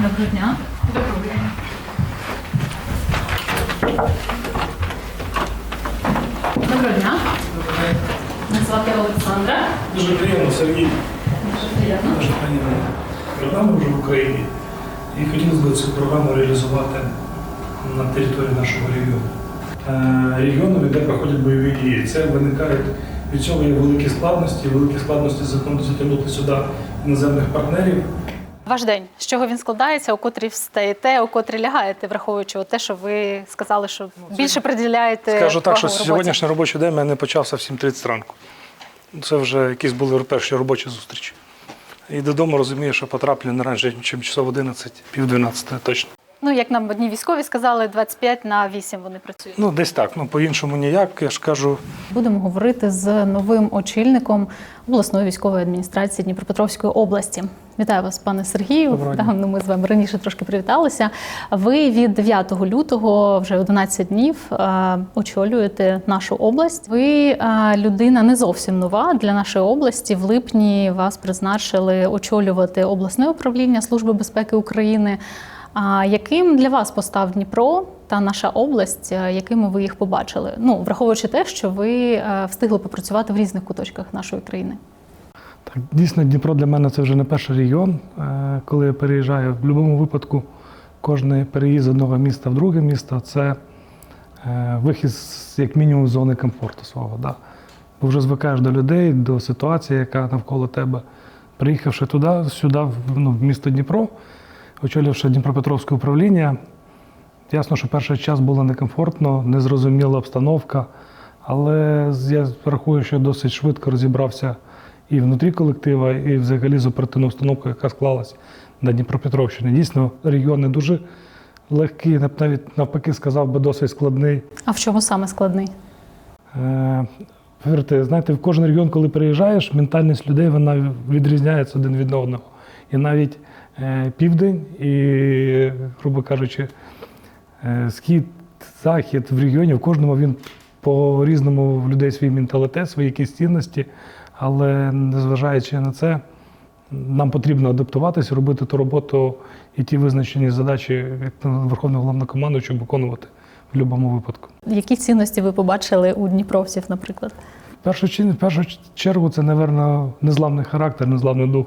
Доброго дня. Доброго дня. Доброго дня. Мене звати Олександра. Дуже приємно, Сергій. Дуже приємно. Дуже приємно. Програма вже в Україні. І хотілося б цю програму реалізувати на території нашого регіону. Е, Регіоном, де проходять бойові дії. Це виникають від цього є великі складності, великі складності затягнути сюди іноземних партнерів. Ваш день, з чого він складається, у котрій встаєте, у котрій лягаєте, враховуючи те, що ви сказали, що більше приділяєте. Скажу так, що роботі. сьогоднішній робочий день мене почався в 7.30 ранку. Це вже якісь були перші робочі зустрічі. І додому розумію, що потраплю не раніше, ніж часов 11, пів 12 точно. Ну, як нам одні військові сказали, 25 на 8 вони працюють. Ну, десь так. Ну, по-іншому ніяк. Я ж кажу, Будемо говорити з новим очільником обласної військової адміністрації Дніпропетровської області. Вітаю вас, пане Сергію. Доброго дня. Да, ну, ми з вами раніше трошки привіталися. Ви від 9 лютого, вже 11 днів, е, очолюєте нашу область. Ви е, людина не зовсім нова для нашої області. В липні вас призначили очолювати обласне управління Служби безпеки України. А яким для вас постав Дніпро та наша область, е, якими ви їх побачили? Ну, враховуючи те, що ви е, встигли попрацювати в різних куточках нашої країни. так, дійсно, Дніпро для мене це вже не перший регіон. Е, Коли я переїжджаю, в будь-якому випадку кожен переїзд з одного міста в друге місто це вихід як мінімум з зони комфорту свого. Да. Бо вже звикаєш до людей, до ситуації, яка навколо тебе. Приїхавши туди, сюди, ну, в місто Дніпро, очолювавши Дніпропетровське управління, Ясно, що перший час було некомфортно, незрозуміла обстановка, але я рахую, що досить швидко розібрався і внутрі колектива, і взагалі з оперативною установкою, яка склалась на Дніпропетровщині. Дійсно, регіон не дуже легкий, навіть навпаки сказав би досить складний. А в чому саме складний? Е, Повірте, знаєте, в кожен регіон, коли приїжджаєш, ментальність людей вона відрізняється один від одного. І навіть південь і, грубо кажучи, е, схід, захід в регіоні, в кожному він по-різному в людей свій менталітет, свої якісь цінності. Але незважаючи на це, нам потрібно адаптуватися, робити ту роботу і ті визначені задачі, як Верховного головнокомандуючого виконувати в будь-якому випадку. Які цінності ви побачили у дніпровців, наприклад? Першу, в першу чергу це, напевно, незламний характер, незламний дух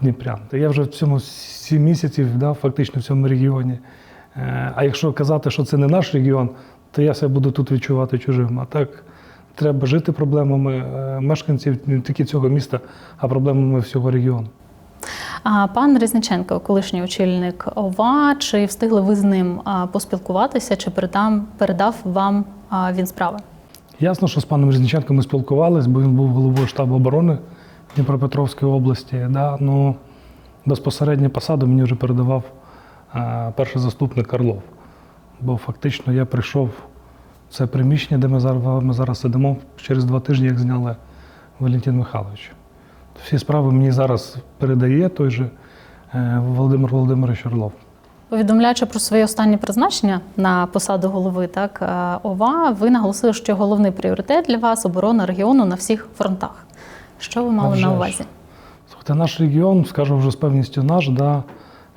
Дніпрян. Я вже в цьому сім місяців, да, фактично в цьому регіоні. Е, А якщо казати, що це не наш регіон, то я себе буду тут відчувати чужим. А так треба жити проблемами е, мешканців не тільки цього міста, а проблемами всього регіону. А пан Різниченко, колишній очільник ОВА, чи встигли ви з ним поспілкуватися, чи передам, передав вам він справи? Ясно, що з паном Різниченком ми спілкувалися, бо він був головою штабу оборони Дніпропетровської області. Да? Ну, безпосередньо посаду мені вже передавав е, перший заступник Карлов. Бо фактично я прийшов в це приміщення, де ми зараз, ми зараз сидимо через два тижні, як зняли Валентин Михайлович. Всі справи мені зараз передає той же е, Володимир Володимирович Орлов. Повідомляючи про своє останнє призначення на посаду голови так е, ОВА, ви наголосили, що головний пріоритет для вас оборона регіону на всіх фронтах. Що ви мали на увазі? Слухайте, наш регіон, скажу вже з певністю наш, да,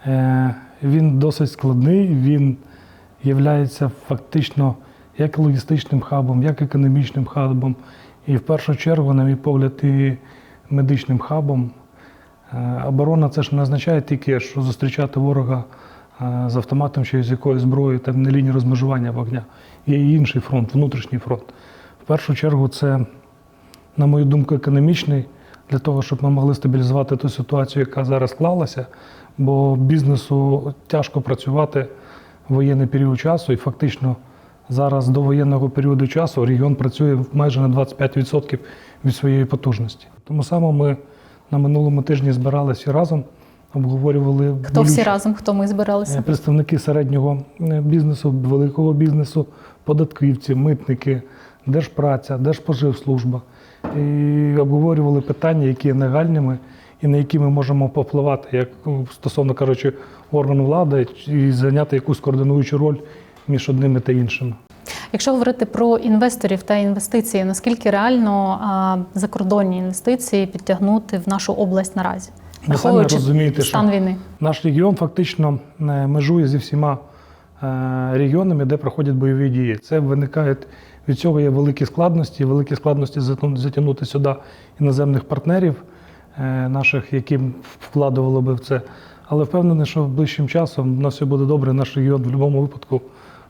е, він досить складний, він є фактично як логістичним хабом, як економічним хабом, і в першу чергу, на мій погляд, і медичним хабом. Е, оборона це ж не означає тільки, що зустрічати ворога е, з автоматом чи з якоюсь зброєю, там на лінії розмежування вогня. Є і інший фронт, внутрішній фронт. В першу чергу, це на мою думку, економічний для того, щоб ми могли стабілізувати ту ситуацію, яка зараз склалася, бо бізнесу тяжко працювати в воєнний період часу, і фактично зараз до воєнного періоду часу регіон працює майже на 25% від своєї потужності. Тому саме ми на минулому тижні збиралися разом, обговорювали Хто всі разом, хто ми Е, збиралися? Представники середнього е, бізнесу, великого бізнесу, податківці, митники, держпраця, держпоживслужба. І обговорювали питання, які є нагальними і на які ми можемо попливати, як ну, стосовно кажучи, органу влади і зайняти якусь координуючу роль між одними та іншими. Якщо говорити про інвесторів та інвестиції, наскільки реально а, закордонні інвестиції підтягнути в нашу область наразі? Ви самі розумієте, стан що війни? наш регіон фактично е, межує зі всіма е, регіонами, де проходять бойові дії. Це виникає від цього є великі складності, великі складності затягну- затягнути сюди іноземних партнерів е, наших, які вкладували би в це. Але впевнений, що ближчим часом у нас все буде добре. Наш регіон в будь-якому випадку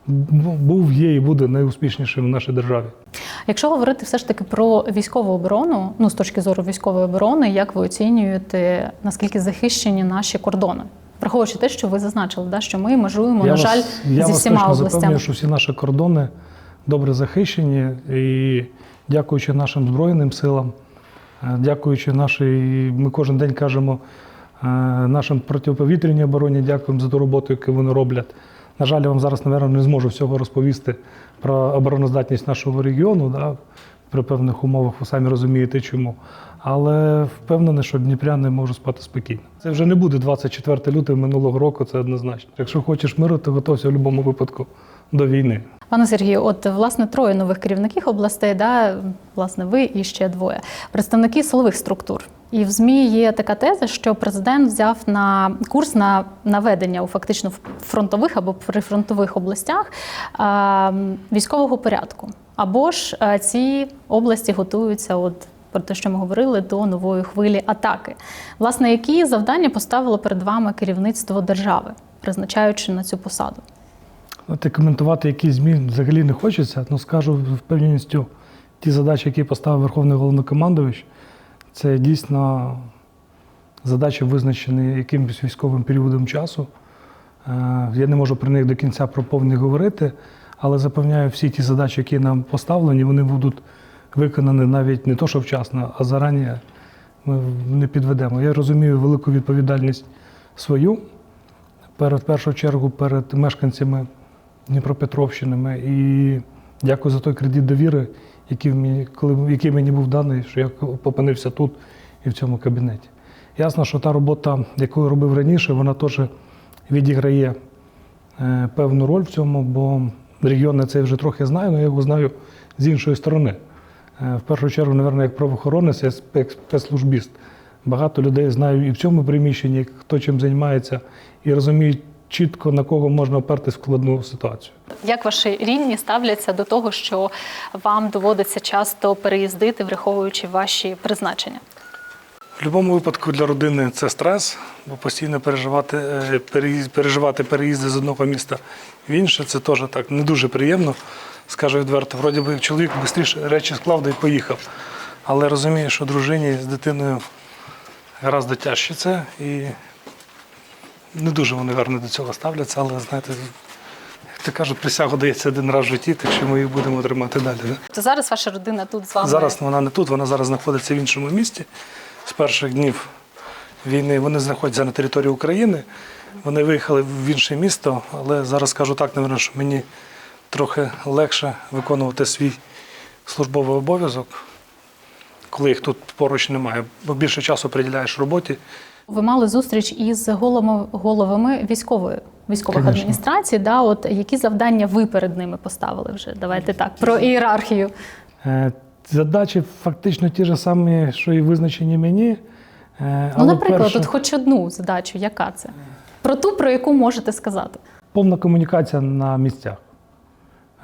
був, є і буде найуспішнішим в нашій державі. Якщо говорити все ж таки про військову оборону, ну з точки зору військової оборони, як ви оцінюєте наскільки захищені наші кордони? Враховуючи те, що ви зазначили, да, що ми межуємо, на вас- жаль, я зі вас всіма областями. запевнюю, що всі наші кордони добре захищені і дякуючи нашим Збройним силам, е, дякуючи нашій, ми кожен день кажемо е, нашим протиповітряній обороні, дякуємо за ту роботу, яку вони роблять. На жаль, я вам зараз, мабуть, не зможу всього розповісти про обороноздатність нашого регіону. Да, при певних умовах ви самі розумієте чому. Але впевнений, що дніпряни можуть спати спокійно. Це вже не буде 24 лютого минулого року, це однозначно. Якщо хочеш миру, то готовся в будь-якому випадку до війни. Пане Сергію, от власне троє нових керівників областей, да, власне, ви і ще двоє представники силових структур. І в ЗМІ є така теза, що президент взяв на курс на наведення у фактично фронтових або прифронтових областях військового порядку. Або ж ці області готуються, от про те, що ми говорили, до нової хвилі атаки. Власне, які завдання поставило перед вами керівництво держави, призначаючи на цю посаду? Знаєте, коментувати якісь зміни взагалі не хочеться, але скажу з впевненістю, ті задачі, які поставив Верховний головнокомандувач, це дійсно задачі, визначені якимось військовим періодом часу. Е, Я не можу про них до кінця про повні говорити, але запевняю, всі ті задачі, які нам поставлені, вони будуть виконані навіть не то, що вчасно, а зарані ми не підведемо. Я розумію велику відповідальність свою перед першу чергу перед мешканцями Дніпропетровщини. І дякую за той кредит довіри, який мені, коли, який мені був даний, що я опинився тут і в цьому кабінеті. Ясно, що та робота, яку я робив раніше, вона теж відіграє е, певну роль в цьому, бо регіон я вже трохи знаю, але я його знаю з іншої сторони. Е, В першу чергу, мабуть, як правоохоронець, я спец- спецслужбіст. Багато людей знаю і в цьому приміщенні, хто чим займається, і розуміють чітко, на кого можна опертись в складну ситуацію. Як ваші рідні ставляться до того, що вам доводиться часто переїздити, враховуючи ваші призначення? В будь-якому випадку для родини це стрес, бо постійно переживати, е, переживати переїзди з одного міста в інше це теж так не дуже приємно. Скажу відверто, вроді би чоловік швидше речі склав да й поїхав. Але розумію, що дружині з дитиною гораздо тяжче це і не дуже вони гарно до цього ставляться, але знаєте, як кажуть, присягу дається один раз в житті, так що ми їх будемо тримати далі. да? То зараз ваша родина тут з вами Зараз вона не тут, вона зараз знаходиться в іншому місті. З перших днів війни вони знаходяться на території України. Вони виїхали в інше місто, але зараз скажу так, напевно, що мені трохи легше виконувати свій службовий обов'язок, коли їх тут поруч немає. Бо більше часу приділяєш роботі. Ви мали зустріч із головами, головами військової військових Конечно. адміністрацій. Да, от які завдання ви перед ними поставили вже? Давайте так про ієрархію. Е, Задачі фактично ті ж самі, що і визначені мені. Е, Ну, але наприклад, перше- от хоч одну задачу, яка це? Про ту, про яку можете сказати. повна комунікація на місцях,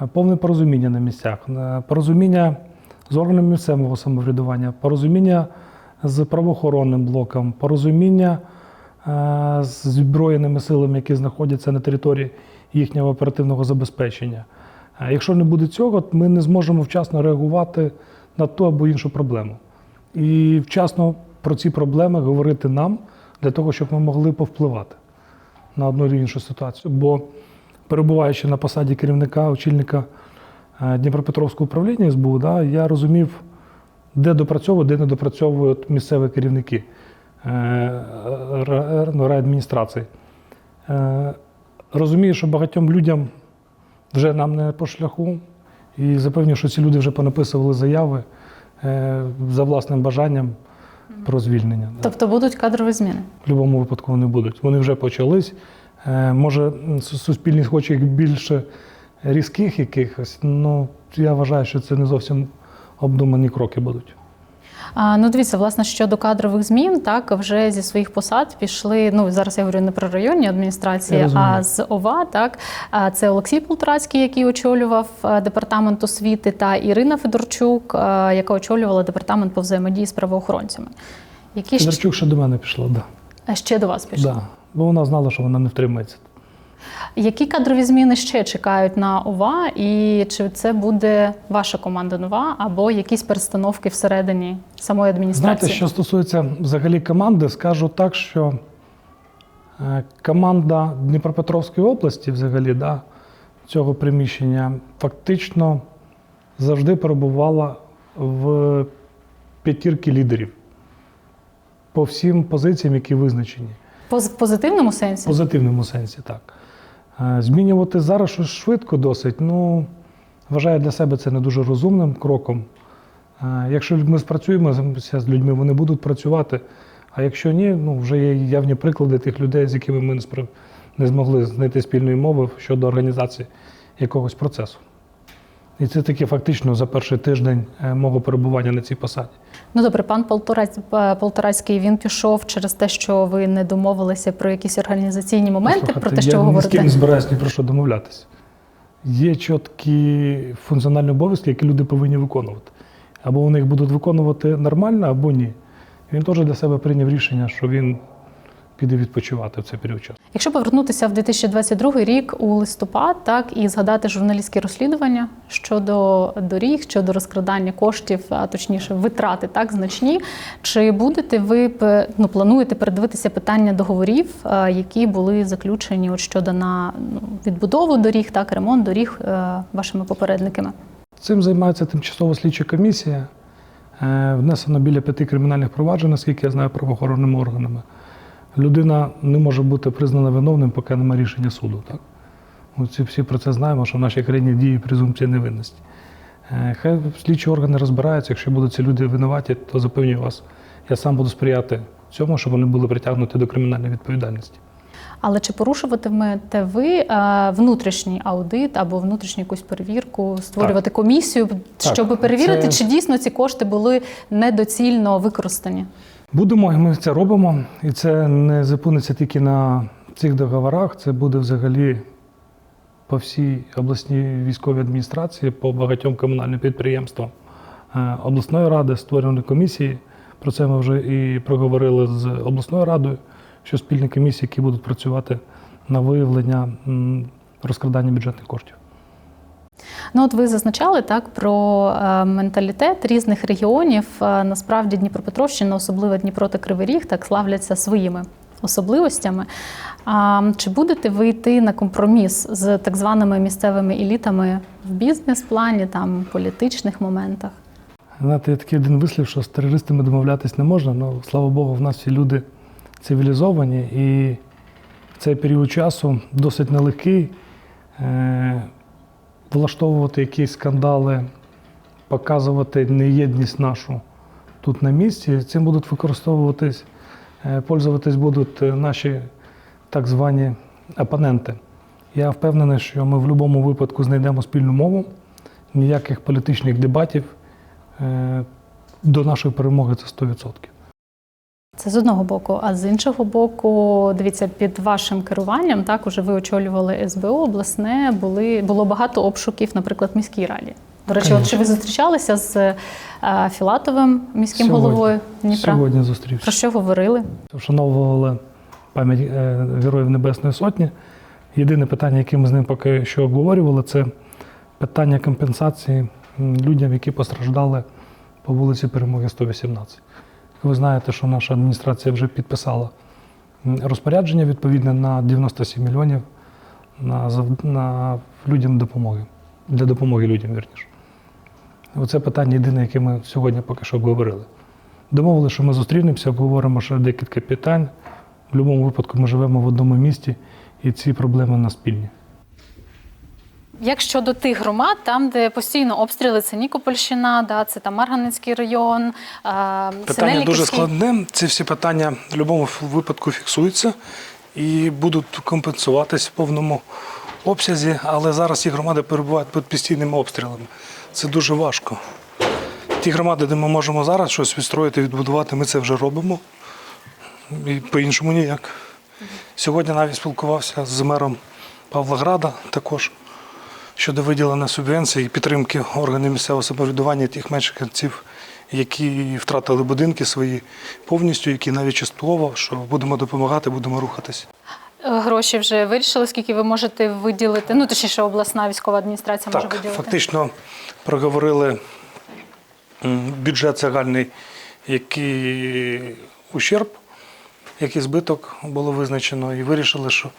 е, повне порозуміння на місцях, порозуміння з органами місцевого самоврядування, порозуміння з правоохоронним блоком, порозуміння е, з збройними силами, які знаходяться на території їхнього оперативного забезпечення. Е, Якщо не буде цього, ми не зможемо вчасно реагувати на ту або іншу проблему. І вчасно про ці проблеми говорити нам для того, щоб ми могли повпливати на одну чи іншу ситуацію. Бо перебуваючи на посаді керівника, очільника е, Дніпропетровського управління СБУ, да, я розумів, де допрацьовують, де не допрацьовують місцеві керівники е, ну, райадміністрації. Е, Розумію, що багатьом людям вже нам не по шляху, і запевню, що ці люди вже понаписували заяви е, за власним бажанням про звільнення. Тобто будуть кадрові зміни. В будь-якому випадку вони будуть. Вони вже почались. Може, суспільність хоче їх більше різких якихось. Ну, я вважаю, що це не зовсім обдумані кроки будуть. А, ну, дивіться, власне, щодо кадрових змін, так вже зі своїх посад пішли. Ну зараз я говорю не про районні адміністрації, а з ОВА. Так це Олексій Полторацький, який очолював е, департамент освіти, та Ірина Федорчук, е, яка очолювала департамент по взаємодії з правоохоронцями. Які Федорчук ще до мене пішла, да. А ще до вас пішли? да. Бо вона знала, що вона не втримається. Які кадрові зміни ще чекають на ОВА, і чи це буде ваша команда нова, або якісь перестановки всередині самої адміністрації? Знаєте, що стосується взагалі команди, скажу так, що е, команда Дніпропетровської області, взагалі, да, цього приміщення, фактично завжди перебувала в п'ятірки лідерів по всім позиціям, які визначені. В позитивному В сенсі? позитивному сенсі, так. Е, Змінювати зараз щось швидко досить, ну, вважаю для себе це не дуже розумним кроком. Е, Якщо ми спрацюємося з людьми, вони будуть працювати. А якщо ні, ну вже є явні приклади тих людей, з якими ми не змогли знайти спільної мови щодо організації якогось процесу. І це таки фактично за перший тиждень е, мого перебування на цій посаді. Ну добре, пан Полтораць- е, Полторацький він пішов через те, що ви не домовилися про якісь організаційні моменти, про те, що я ви ні з ким не говорите. ні про що домовлятися. Є чіткі функціональні обов'язки, які люди повинні виконувати. Або вони їх будуть виконувати нормально, або ні. Він теж для себе прийняв рішення, що він піде відпочивати в цей період часу. Якщо повернутися в 2022 рік у листопад, так і згадати журналістські розслідування щодо доріг, щодо розкрадання коштів, а точніше витрати так значні. Чи будете ви ну, плануєте передивитися питання договорів, е, які були заключені от щодо на ну, відбудову доріг, так ремонт доріг е, вашими попередниками? Цим займається тимчасова слідча комісія. Е, Внесено біля п'яти кримінальних проваджень, наскільки я знаю, правоохоронними органами. Людина не може бути признана виновним, поки немає рішення суду. Так? Ми всі про це знаємо, що в нашій країні діє презумпція невинності. Е, Хай слідчі органи розбираються, якщо будуть ці люди винуваті, то запевнюю вас, я сам буду сприяти цьому, щоб вони були притягнуті до кримінальної відповідальності. Але чи порушуватимете ви е, внутрішній аудит або внутрішню якусь перевірку, створювати комісію, щоб перевірити, це- чи дійсно ці кошти були недоцільно використані? Будемо, і ми це робимо, і це не зупиниться тільки на цих договорах, це буде взагалі по всій обласній військовій адміністрації, по багатьом комунальним підприємствам Е, обласної ради, створені комісії. Про це ми вже і проговорили з обласною радою, що спільні комісії, які будуть працювати на виявлення розкрадання бюджетних коштів. Ну, от ви зазначали так про е, менталітет різних регіонів. Е, насправді Дніпропетровщина, особливо Дніпро та Кривий Ріг, так славляться своїми особливостями. А чи будете ви йти на компроміс з так званими місцевими елітами в бізнес-плані, там політичних моментах? Знаєте, є такий один вислів, що з терористами домовлятись не можна, але слава Богу, в нас всі люди цивілізовані і в цей період часу досить нелегкий. Влаштовувати якісь скандали, показувати неєдність нашу тут на місці. Цим будуть використовуватись, е, пользуватись будуть е, наші так звані опоненти. Я впевнений, що ми в будь-якому випадку знайдемо спільну мову, ніяких політичних дебатів. Е, До нашої перемоги це 100%. Це з одного боку, а з іншого боку, дивіться, під вашим керуванням так уже ви очолювали СБУ обласне. Були було багато обшуків, наприклад, в міській раді. До речі, от чи ви зустрічалися з е, Філатовим міським Сьогодні. головою Дніпра? Сьогодні зустрівся. Про що говорили? Вшановували пам'ять е, Героїв Небесної Сотні. Єдине питання, яке ми з ним поки що обговорювали, це питання компенсації людям, які постраждали по вулиці Перемоги 118. Ви знаєте, що наша адміністрація вже підписала розпорядження відповідне на 97 мільйонів на, на людям допомоги. Для допомоги людям, вірніше. Оце питання єдине, яке ми сьогодні поки що обговорили. Домовили, що ми зустрінемося, обговоримо ще декілька питань. В будь-якому випадку ми живемо в одному місті, і ці проблеми у нас спільні. Як щодо тих громад, там, де постійно обстріли, це Нікопольщина, да, це там Марганецький район, е, Питання дуже складне. Ці всі питання в будь-якому випадку фіксуються і будуть компенсуватись в повному обсязі, але зараз ці громади перебувають під постійними обстрілами. Це дуже важко. Ті громади, де ми можемо зараз щось відстроїти, відбудувати, ми це вже робимо. І по-іншому ніяк. Сьогодні навіть спілкувався з мером Павлограда також щодо виділення субвенцій і підтримки органів місцевого самоврядування тих мешканців, які втратили будинки свої повністю, які навіть частково, що будемо допомагати, будемо рухатись. Е, Гроші вже вирішили, скільки ви можете виділити. Ну, точніше, обласна військова адміністрація може виділити. фактично проговорили бюджет загальний, який ущерб, який збиток було визначено, і вирішили, що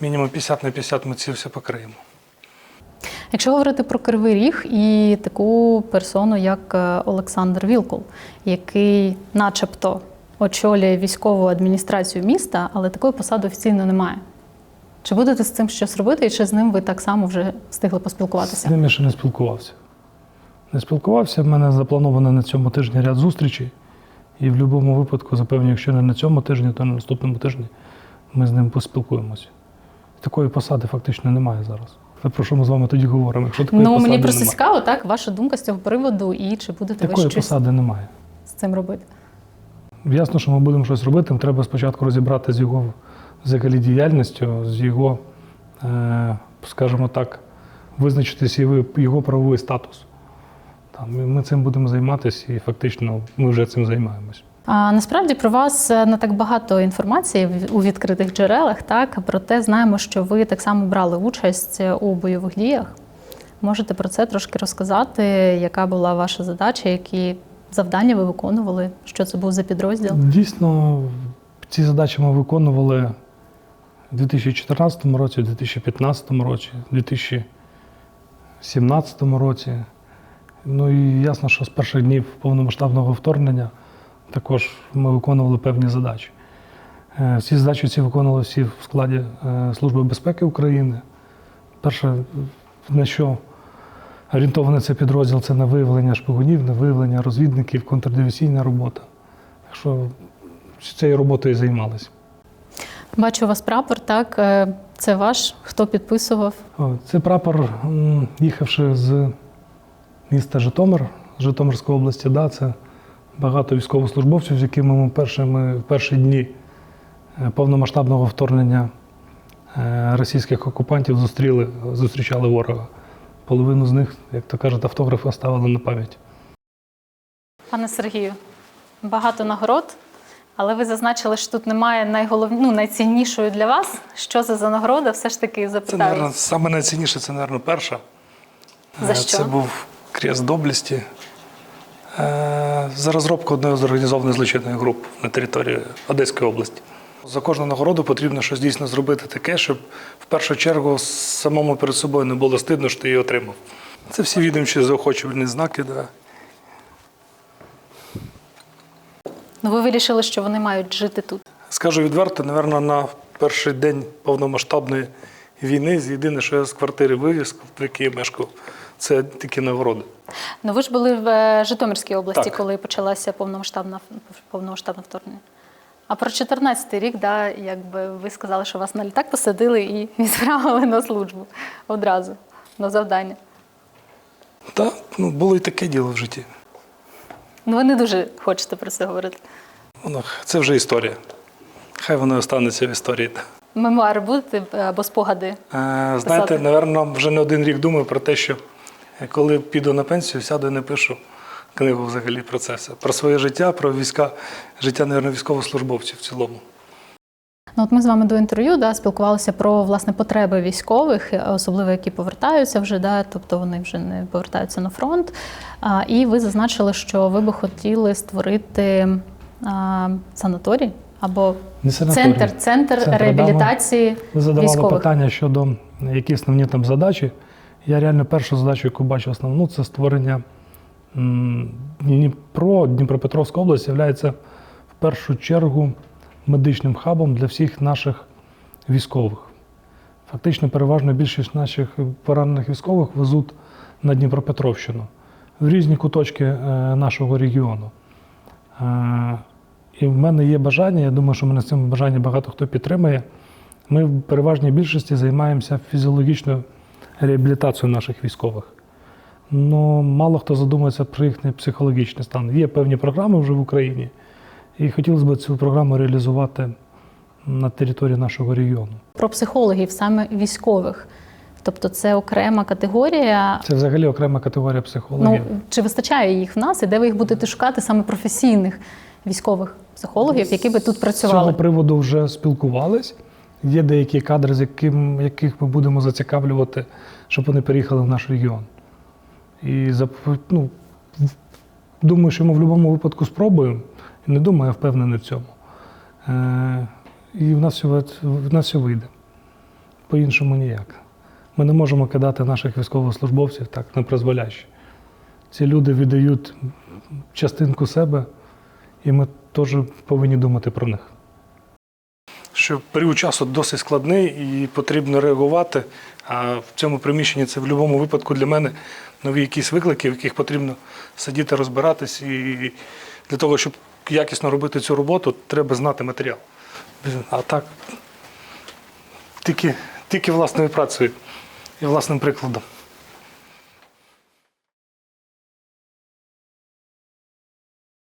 мінімум 50 на 50 ми це все покриємо. Якщо говорити про Кривий Ріг і таку персону, як е, Олександр Вілкул, який, начебто, очолює військову адміністрацію міста, але такої посади офіційно немає. Чи будете з цим щось робити, і чи з ним ви так само вже встигли поспілкуватися? З ним я ще не спілкувався. Не спілкувався, в мене заплановано на цьому тижні ряд зустрічей. І в будь-якому випадку, запевню, якщо не на цьому тижні, то на наступному тижні ми з ним поспілкуємося. Такої посади фактично немає зараз. Про що ми з вами тоді говоримо? Якщо такої Ну мені просто немає. цікаво, так, ваша думка з цього приводу, і чи будете Такої ви щось посади немає. з цим робити? Ясно, що ми будемо щось робити. Треба спочатку розібрати з його взагалі діяльністю, з його, е, скажімо так, визначитися його, його правовий статус. Ми цим будемо займатися, і фактично ми вже цим займаємось. А насправді про вас е, не так багато інформації в- у відкритих джерелах, так проте знаємо, що ви так само брали участь у бойових діях. Можете про це трошки розказати, яка була ваша задача, які завдання ви виконували, що це був за підрозділ? Дійсно, ці задачі ми виконували у 2014 році, у 2015 році, у 2017 році. Ну і ясно, що з перших днів повномасштабного вторгнення також ми виконували певні задачі. Е, Всі задачі ці виконували всі в складі е, Служби безпеки України. Перше, на що орієнтований цей підрозділ, це на виявлення шпигунів, на виявлення розвідників, контрдивізійна робота. Так що цією роботою займалися. Бачу у вас прапор, так е, це ваш, хто підписував? Це прапор, їхавши з міста Житомир, Житомирської області, да, це багато військовослужбовців, з якими ми першими, в перші дні е, повномасштабного вторгнення е, російських окупантів зустріли, зустрічали ворога. Половину з них, як то кажуть, автографи оставили на пам'ять. Пане Сергію, багато нагород, але ви зазначили, що тут немає найголов... ну, найціннішої для вас. Що це за нагорода? Все ж таки Це, запитаю. мабуть, саме найцінніше, це, мабуть, перша. За Е, що? Це був крест доблесті е, за розробку одної з організованих злочинних груп на території Одеської області. За кожну нагороду потрібно щось дійсно зробити таке, щоб в першу чергу самому перед собою не було стидно, що ти її отримав. Це всі відомчі заохочувальні знаки. Да. Ну, ви вирішили, що вони мають жити тут. Скажу відверто, напевно, на перший день повномасштабної війни єдине, що я з квартири вивіз, в якій я мешкав, це такі нагороди. Ну, ви ж були в е, Житомирській області, Так. коли почалася повномасштабна повномасштабне вторгнення. А про 14-й рік, да, якби ви сказали, що вас на літак посадили і відправили на службу одразу на завдання. Так, ну, було і таке діло в житті. Ну, ви не дуже хочете про це говорити. Воно, це вже історія. Хай воно останеться в історії. Мемуари будете е, або спогади? Е, знаєте, напевно, вже не один рік думаю про те, що коли піду на пенсію, сяду і напишу книгу взагалі про це все. Про своє життя, про війська, життя, мабуть, військовослужбовців в цілому. Ну, от ми з вами до інтерв'ю да, спілкувалися про власне потреби військових, е, особливо які повертаються вже, да, тобто вони вже не повертаються на фронт. А, і ви зазначили, що ви би хотіли створити а, санаторій або Не санаторій. центр, центр, Центр, реабілітації Ви задавали військових. питання щодо які основні там задачі. Я реально першу задачу, яку бачу основну, це створення Дніпро, Дніпропетровська область є в першу чергу медичним хабом для всіх наших військових. Фактично, переважно більшість наших поранених військових везуть на Дніпропетровщину в різні куточки е, нашого регіону. Е, І в мене є бажання, я думаю, що мене з цим бажанням багато хто підтримує. Ми в переважній більшості займаємося фізіологічною реабілітацією наших військових. але мало хто задумується про їхній психологічний стан. Є певні програми вже в Україні, і хотілося б цю програму реалізувати на території нашого регіону. Про психологів, саме військових. Тобто це окрема категорія. Це взагалі окрема категорія психологів. Ну чи вистачає їх в нас, і де ви їх будете шукати саме професійних військових психологів, які би тут З цього приводу вже спілкувались. Є деякі кадри, з яким, яких ми будемо зацікавлювати, щоб вони переїхали в наш регіон. І ну, думаю, що ми в будь-якому випадку спробуємо. Не думаю, я впевнений в цьому. Е, і в нас, все, в нас все вийде. По-іншому ніяк. Ми не можемо кидати наших військовослужбовців так на. Ці люди віддають частинку себе, і ми теж повинні думати про них. Що період часу досить складний і потрібно реагувати. А в цьому приміщенні це в будь-якому випадку для мене нові якісь виклики, в яких потрібно сидіти, розбиратись. І для того, щоб якісно робити цю роботу, треба знати матеріал. А так тільки, тільки власною працею і власним прикладом.